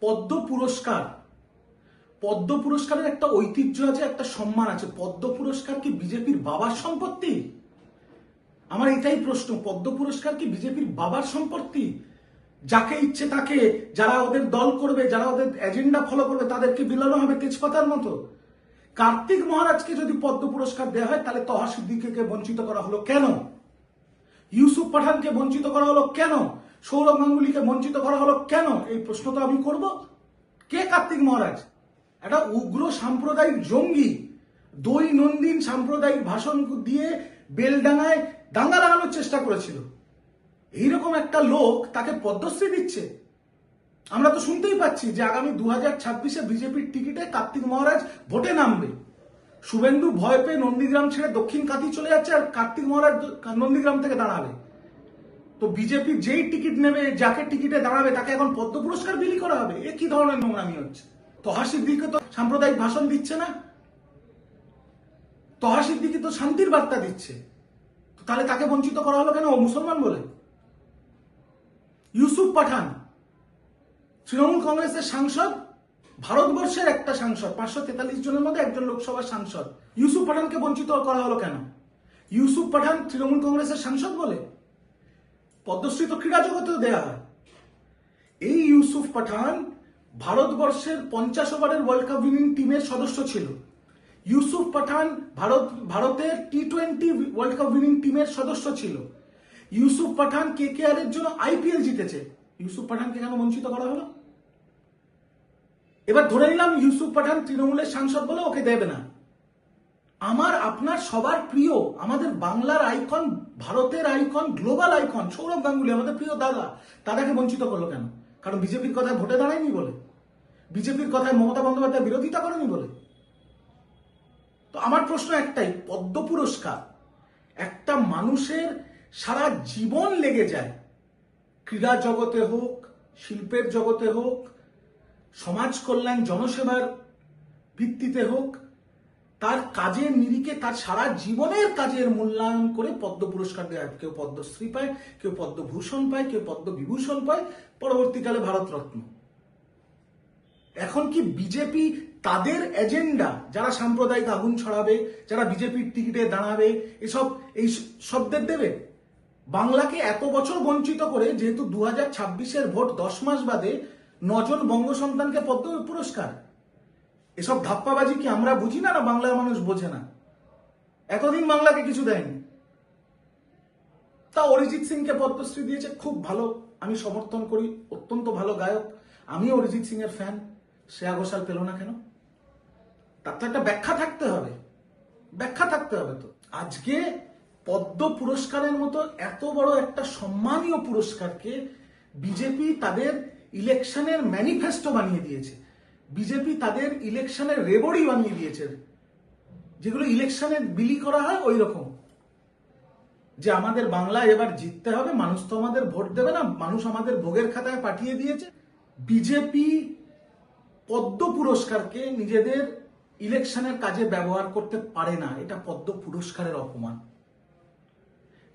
পদ্ম পুরস্কার। পদ্ম পুরস্কারের একটা ঐতিহ্য আছে, একটা সম্মান আছে। পদ্ম পুরস্কার কি বিজেপির বাবার সম্পত্তি? আমার এটাই প্রশ্ন, পদ্ম পুরস্কার কি বিজেপির বাবার সম্পত্তি? যাকে ইচ্ছে তাকে, যারা ওদের দল করবে, যারা ওদের এজেন্ডা ফলো করবে, তাদেরকে বিলানো হবে তেজপাতার মতো। কার্তিক মহারাজকে যদি পদ্ম পুরস্কার দেওয়া হয়, তাহলে তহা সিদ্দিককে বঞ্চিত করা হলো কেন? ইউসুফ পাঠানকে বঞ্চিত করা হলো কেন? সৌরভ গাঙ্গুলিকে বঞ্চিত করা হলো কেন? এই প্রশ্ন তো আমি করব। কে কার্তিক মহারাজ? একটা উগ্র সাম্প্রদায়িক জঙ্গি দৈনন্দিন সাম্প্রদায়িক ভাষণ দিয়ে বেলডাঙায় দাঙ্গা লাগানোর চেষ্টা করেছিল। এইরকম একটা লোক তাকে পদ্মশ্রী দিচ্ছে। আমরা তো শুনতেই পাচ্ছি যে আগামী দু হাজার ছাব্বিশে বিজেপির টিকিটে কার্তিক মহারাজ ভোটে নামবে। শুভেন্দু ভয় পেয়ে নন্দীগ্রাম ছেড়ে দক্ষিণ কাতি চলে যাচ্ছে আর কার্তিক মহারাজ নন্দীগ্রাম থেকে দাঁড়াবে। তো বিজেপি যেই টিকিট নেবে, যাকে টিকিটে দাঁড়াবে, তাকে এখন পদ্ম পুরস্কার বিলি করা হবে। এ কি ধরনের নোংরামি হচ্ছে? তহাসির দিকে তো সাম্প্রদায়িক ভাষণ দিচ্ছে না। তহাসির দিকে তো শান্তির বার্তা দিচ্ছে। তাহলে তাকে বঞ্চিত করা হলো কেন? ও মুসলমান বলে। ইউসুফ পাঠান, তৃণমূল কংগ্রেসের সাংসদ, ভারতবর্ষের একটা সাংসদ, পাঁচশো তেতাল্লিশ জনের মধ্যে একজন লোকসভার সাংসদ। ইউসুফ পাঠানকে বঞ্চিত করা হলো কেন? ইউসুফ পাঠান তৃণমূল কংগ্রেসের সাংসদ বলে। পদ্মশ্রী তো ক্রীড়া জগতেও দেয়া হয়। এই ইউসুফ পাঠান ভারতবর্ষের পঞ্চাশ ওভারের ওয়ার্ল্ড কাপ উইনিং টিমের সদস্য ছিল। ইউসুফ পাঠান ভারত, ভারতের T twenty world cup winning team সদস্য ছিল। ইউসুফ পাঠান কে কে আর এর জন্য আইপিএল জিতেছে। ইউসুফ পাঠানকে কেন বঞ্চিত করা হলো? এবার ধরে নিলাম ইউসুফ পাঠান তৃণমূলের সাংসদ বলে ওকে দেবে না। আমার আপনার সবার প্রিয়, আমাদের বাংলার আইকন ভারতের icon global icon Sourav Ganguly, আমাদের প্রিয় দাদা, দাদাকে বঞ্চিত করল কেন? কারণ বিজেপির কথায় ভোটে দাঁড়ায়নি বলে। বিজেপির কথায় মমতা বন্দ্যোপাধ্যায় বিরোধিতা করেনি বলে। তো আমার প্রশ্ন একটাই, পদ্ম পুরস্কার একটা মানুষের সারা জীবন লেগে যায়। ক্রীড়া জগতে হোক, শিল্পের জগতে হোক, সমাজ কল্যাণ, জনসেবার ভিত্তিতে হোক তার কাজের নিরিখে, তার সারা জীবনের কাজের মূল্যায়ন করে পদ্ম পুরস্কার দেওয়া কেউ পদ্মশ্রী পায়, কেউ পদ্মভূষণ পায়, কেউ পদ্মবিভূষণ পায়। পরবর্তীকালে ভারতরত্ন। এখন কি বিজেপি তাদের এজেন্ডা? যারা সাম্প্রদায়িক আগুন ছড়াবে, যারা বিজেপির টিকিটে দাঁড়াবে, এসব, এই শব্দের দেবে? বাংলাকে এত বছর বঞ্চিত করে যেহেতু দু হাজার ভোট দশ মাস বাদে নজন বঙ্গ সন্তানকে পদ্ম পুরস্কার। এসব ধাপ্পাবাজি কি আমরা বুঝি না না বাংলার মানুষ বোঝে না? এতদিন বাংলাকে কিছু দেয়নি। তা অরিজিৎ সিংকে পদ্মশ্রী দিয়েছে খুব ভালো। আমি সমর্থন করি, অত্যন্ত ভালো গায়ক। আমিও অরিজিৎ সিং এর ফ্যান শ্রেয়া ঘোষাল পেল না কেন? তার তো একটা ব্যাখ্যা থাকতে হবে। ব্যাখ্যা থাকতে হবে তো। আজকে পদ্ম পুরস্কারের মতো এত বড় একটা সম্মানীয় পুরস্কারকে বিজেপি তাদের ইলেকশনের ম্যানিফেস্টো বানিয়ে দিয়েছে। বিজেপি তাদের ইলেকশনের রেবড়ি বানিয়ে দিয়েছে। যেগুলো ইলেকশনে বিলি করা হয় ওই রকম যে আমাদের বাংলায় এবার জিততে হবে, মানুষ তো আমাদের ভোট দেবে না, মানুষ আমাদের ভোগের খাতায় পাঠিয়ে দিয়েছে। বিজেপি পদ্ম পুরস্কারকে নিজেদের ইলেকশনের কাজে ব্যবহার করতে পারে না, এটা পদ্ম পুরস্কারের অপমান।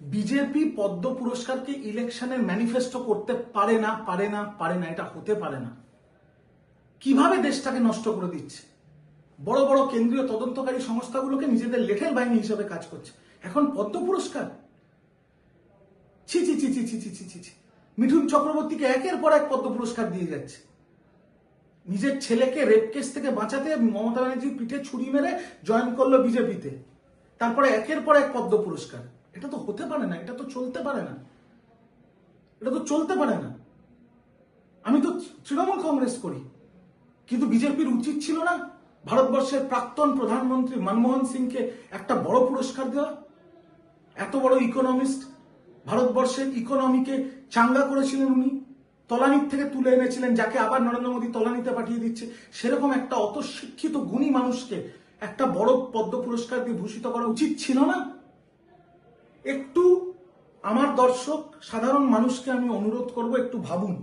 বিজেপি পদ্ম পুরস্কারকে ইলেকশনের ম্যানিফেস্টো করতে পারে না পারে না পারে না, এটা হতে পারে না। কীভাবে দেশটাকে নষ্ট করে দিচ্ছে? বড় বড় কেন্দ্রীয় তদন্তকারী সংস্থাগুলোকে নিজেদের লেঠেল বাহিনী হিসেবে কাজ করছে। এখন পদ্ম পুরস্কার? ছি ছি ছি ছি ছি ছি ছি ছি ছি। মিঠুন চক্রবর্তীকে একের পর এক পদ্ম পুরস্কার দিয়ে যাচ্ছে। নিজের ছেলেকে রেপ কেস থেকে বাঁচাতে মমতা ব্যানার্জির পিঠে ছুরি মেরে জয়েন করল বিজেপিতে। তারপরে একের পর এক পদ্ম পুরস্কার। এটা তো হতে পারে না, এটা তো চলতে পারে না। এটা তো চলতে পারে না। আমি তো তৃণমূল কংগ্রেস করি। কিন্তু বিজেপির উচিত ছিল না ভারতবর্ষের প্রাক্তন প্রধানমন্ত্রী মনমোহন সিংকে একটা বড় পুরস্কার দেওয়া? এত বড় ইকোনমিস্ট ভারতবর্ষের ইকোনমিকে চাঙ্গা করেছিলেন উনি। তলানির থেকে তুলে এনেছিলেন, যাকে আবার নরেন্দ্র মোদী তলানিতে পাঠিয়ে দিচ্ছে। সেরকম একটা অত শিক্ষিত গুণী মানুষকে একটা বড় পদ্ম পুরস্কার দিয়ে ভূষিত করা উচিত ছিল না? একটু আমার দর্শক, সাধারণ মানুষকে আমি অনুরোধ করব, একটু ভাবুন,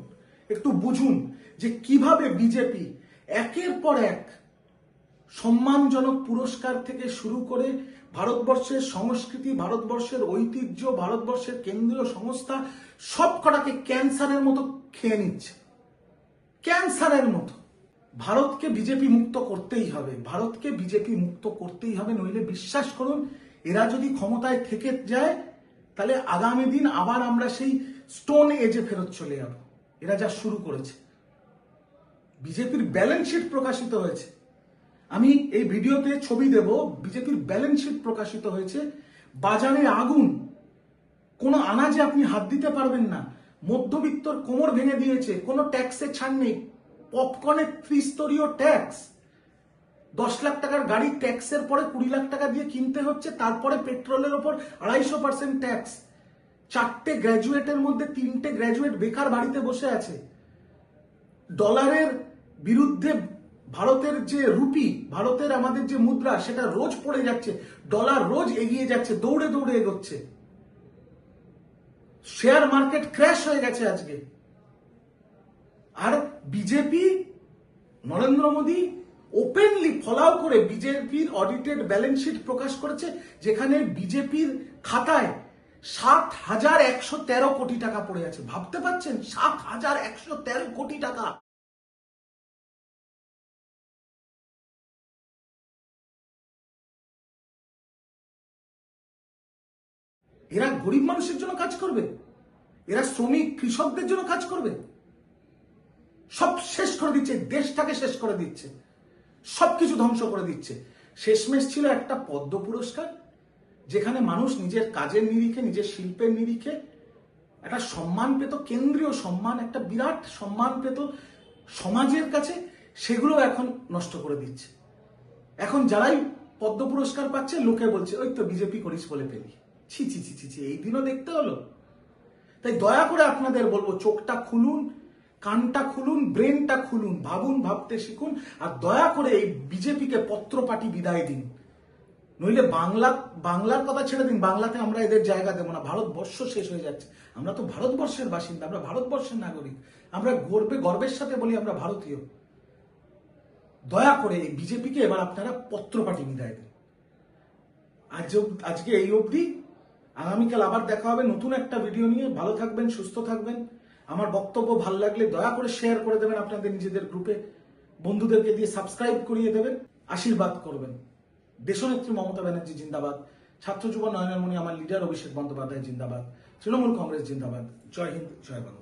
একটু বুঝুন যে কীভাবে বিজেপি একের পর এক সম্মানজনক পুরস্কার থেকে শুরু করে ভারতবর্ষের সংস্কৃতি, ভারতবর্ষের ঐতিহ্য, ভারতবর্ষের কেন্দ্রীয় সংস্থা, সব কটাকে ক্যান্সারের মতো খেয়ে নিচ্ছে। ক্যান্সারের মতো। ভারতকে বিজেপি মুক্ত করতেই হবে। ভারতকে বিজেপি মুক্ত করতেই হবে, নইলে বিশ্বাস করুন, এরা যদি ক্ষমতায় থেকে যায়, তাহলে আগামী দিন আবার আমরা সেই স্টোন এজে ফেরত চলে যাব। এরা যা শুরু করেছে। বিজেপির ব্যালেন্স শিট প্রকাশিত হয়েছে। আমি এই ভিডিওতে ছবি দেব, বিজেপির ব্যালেন্স শিট প্রকাশিত হয়েছে। বাজারে আগুন। কোনো আনাজে আপনি হাত দিতে পারবেন না। মধ্যবিত্তর কোমর ভেঙে দিয়েছে, কোনো ট্যাক্সের ছাড় নেই। পপকর্নের ত্রিস্তরীয় ট্যাক্স দশ লাখ টাকার গাড়ির ট্যাক্সের পরে কুড়ি লাখ টাকা দিয়ে কিনতে হচ্ছে, তারপরে পেট্রোলের ওপর আড়াইশো পার্সেন্ট ট্যাক্স চারটে গ্র্যাজুয়েটের মধ্যে তিনটে গ্র্যাজুয়েট বেকার বাড়িতে বসে আছে। ডলারের বিরুদ্ধে ভারতের যে রুপি, ভারতের আমাদের যে মুদ্রা, সেটা রোজ পড়ে যাচ্ছে ডলার রোজ এগিয়ে যাচ্ছে, দৌড়ে দৌড়ে এগোচ্ছে। শেয়ার মার্কেট ক্র্যাশ হয়ে গেছে আজকে। আর বিজেপি নরেন্দ্র মোদী ওপেনলি ফলাও করে বিজেপির অডিটেড ব্যালেন্স শিট প্রকাশ করেছে, যেখানে বিজেপির খাতায় সাত হাজার একশো তেরো কোটি টাকা পড়ে আছে। ভাবতে পারছেন? সাত হাজার একশো তেরো কোটি টাকা। এরা গরিব মানুষের জন্য কাজ করবে। এরা শ্রমিক, কৃষকদের জন্য কাজ করবে। সব শেষ করে দিচ্ছে, দেশটাকে শেষ করে দিচ্ছে। সবকিছু ধ্বংস করে দিচ্ছে। শেষমেশ ছিল একটা পদ্ম পুরস্কার, যেখানে মানুষ নিজের কাজের নিরিখে, নিজের শিল্পের নিরিখে একটা সম্মান পেত, কেন্দ্রীয় সম্মান, একটা বিরাট সম্মান পেত সমাজের কাছে, সেগুলো এখন নষ্ট করে দিচ্ছে। এখন যারাই পদ্ম পুরস্কার পাচ্ছে, লোকে বলছে, ওই তো বিজেপি করিস বলে পেলি। ছি ছি ছি ছি ছি, এই দিনও দেখতে হলো। তাই দয়া করে আপনাদের বলব, চোখটা খুলুন, কানটা খুলুন, ব্রেনটা খুলুন, ভাবুন, ভাবতে শিখুন, আর দয়া করে এই বিজেপিকে পত্রপাটি বিদায় দিন। নইলে বাংলা, বাংলার কথা ছেড়ে দিন, বাংলাতে আমরা এদের জায়গা দেবো না, ভারতবর্ষ শেষ হয়ে যাচ্ছে। আমরা তো ভারতবর্ষের বাসিন্দা, আমরা ভারতবর্ষের নাগরিক। আমরা গর্বে, গর্বের সাথে বলি আমরা ভারতীয়। দয়া করে এই বিজেপিকে এবার আপনারা পত্রপাটি বিদায় দিন। আজ আজকে এই অবধি। আগামীকাল আবার দেখা হবে নতুন একটা ভিডিও নিয়ে। ভালো থাকবেন, সুস্থ থাকবেন। আমার বক্তব্য ভালো লাগলে দয়া করে শেয়ার করে দেবেন আপনাদের নিজেদের গ্রুপে বন্ধুদেরকে দিয়ে সাবস্ক্রাইব করিয়ে দেবেন, আশীর্বাদ করবেন। দেশনেত্রী মমতা ব্যানার্জি জিন্দাবাদ। ছাত্র যুব নয়নমণি আমার লিডার অভিষেক বন্দ্যোপাধ্যায় জিন্দাবাদ। তৃণমূল কংগ্রেস জিন্দাবাদ। জয় হিন্দ, জয় বাংলা।